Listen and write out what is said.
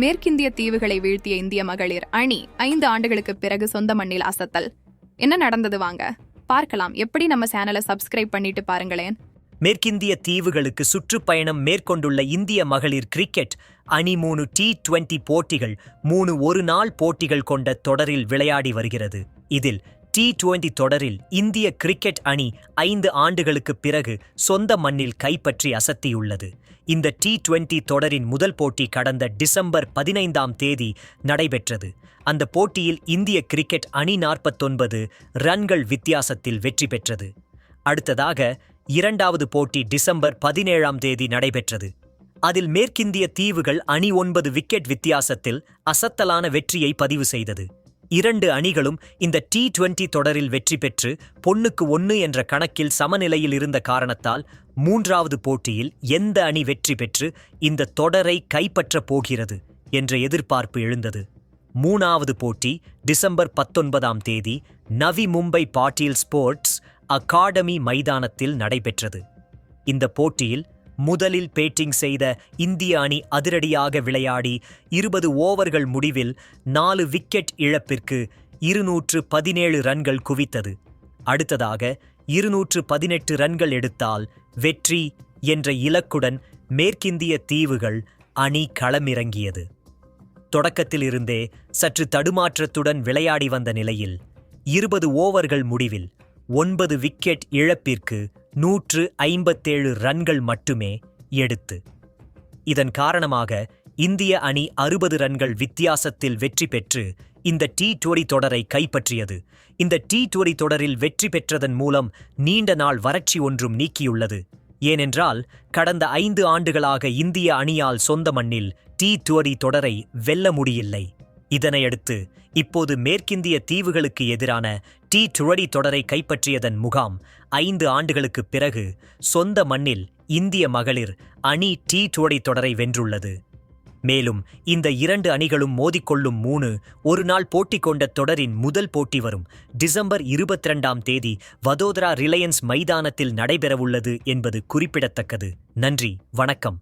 மேற்கிந்திய தீவுகளை வீழ்த்திய இந்திய மகளிர் அணி ஐந்து ஆண்டுகளுக்கு பிறகு சொந்த மண்ணில் அசத்தல். என்ன நடந்தது வாங்க? பார்க்கலாம். எப்படி நம்ம சேனலை சப்ஸ்கிரைப் பண்ணிட்டு பாருங்களேன். மேற்கிந்திய தீவுகளுக்கு சுற்றுப்பயணம் மேற்கொண்டுள்ள இந்திய மகளிர் கிரிக்கெட் அணி மூணு டி டுவெண்டி போட்டிகள் மூணு ஒரு நாள் போட்டிகள் கொண்ட தொடரில் விளையாடி வருகிறது. இதில் டி டுவெண்டி தொடரில் இந்திய கிரிக்கெட் அணி ஐந்து ஆண்டுகளுக்குப் பிறகு சொந்த மண்ணில் கைப்பற்றி அசத்தியுள்ளது. இந்த டி டுவெண்டி தொடரின் முதல் போட்டி கடந்த டிசம்பர் பதினைந்தாம் தேதி நடைபெற்றது. அந்த போட்டியில் இந்திய கிரிக்கெட் அணி நாற்பத்தொன்பது ரன்கள் வித்தியாசத்தில் வெற்றி பெற்றது. அடுத்ததாக இரண்டாவது போட்டி டிசம்பர் பதினேழாம் தேதி நடைபெற்றது. அதில் மேற்கிந்திய தீவுகள் அணி ஒன்பது விக்கெட் வித்தியாசத்தில் அசத்தலான வெற்றியை பதிவு செய்தது. இரண்டு அணிகளும் இந்த டி டுவெண்டி தொடரில் வெற்றி பெற்று பொன்னுக்கு ஒன்று என்ற கணக்கில் சமநிலையில் இருந்த காரணத்தால் மூன்றாவது போட்டியில் எந்த அணி வெற்றி பெற்று இந்த தொடரை கைப்பற்றப் போகிறது என்ற எதிர்பார்ப்பு எழுந்தது. மூணாவது போட்டி டிசம்பர் பத்தொன்பதாம் தேதி நவி மும்பை பாட்டீல் ஸ்போர்ட்ஸ் அகாடமி மைதானத்தில் நடைபெற்றது. இந்த போட்டியில் முதலில் பேட்டிங் செய்த இந்திய அணி அதிரடியாக விளையாடி இருபது ஓவர்கள் முடிவில் நாலு விக்கெட் இழப்பிற்கு இருநூற்று பதினேழு ரன்கள் குவித்தது. அடுத்ததாக இருநூற்று பதினெட்டு ரன்கள் எடுத்தால் வெற்றி என்ற இலக்குடன் மேற்கிந்திய தீவுகள் அணி களமிறங்கியது. தொடக்கத்திலிருந்தே சற்று தடுமாற்றத்துடன் விளையாடி வந்த நிலையில் இருபது ஓவர்கள் முடிவில் ஒன்பது விக்கெட் இழப்பிற்கு நூற்று ஐம்பத்தேழு ரன்கள் மட்டுமே எடுத்து. இதன் காரணமாக இந்திய அணி அறுபது ரன்கள் வித்தியாசத்தில் வெற்றி பெற்று இந்த டி டுவெண்டி தொடரை கைப்பற்றியது. இந்த டி டுவெண்டி தொடரில் வெற்றி பெற்றதன் மூலம் நீண்ட நாள் வறட்சி ஒன்றும் நீக்கியுள்ளது. ஏனென்றால் கடந்த ஐந்து ஆண்டுகளாக இந்திய அணியால் சொந்த மண்ணில் டி டுவெண்டி தொடரை வெல்ல முடியவில்லை. இதனையடுத்து இப்போது மேற்கிந்திய தீவுகளுக்கு எதிரான டி டுவெண்டி தொடரை கைப்பற்றியதன் முகாம் ஐந்து ஆண்டுகளுக்குப் பிறகு சொந்த மண்ணில் இந்திய மகளிர் அணி டி டுவெண்டி தொடரை வென்றுள்ளது. மேலும் இந்த இரண்டு அணிகளும் மோதிக்கொள்ளும் மூணு ஒரு நாள் போட்டி கொண்ட தொடரின் முதல் போட்டி வரும் டிசம்பர் இருபத்தி ரெண்டாம் தேதி வதோதரா ரிலையன்ஸ் மைதானத்தில் நடைபெறவுள்ளது என்பது குறிப்பிடத்தக்கது. நன்றி வணக்கம்.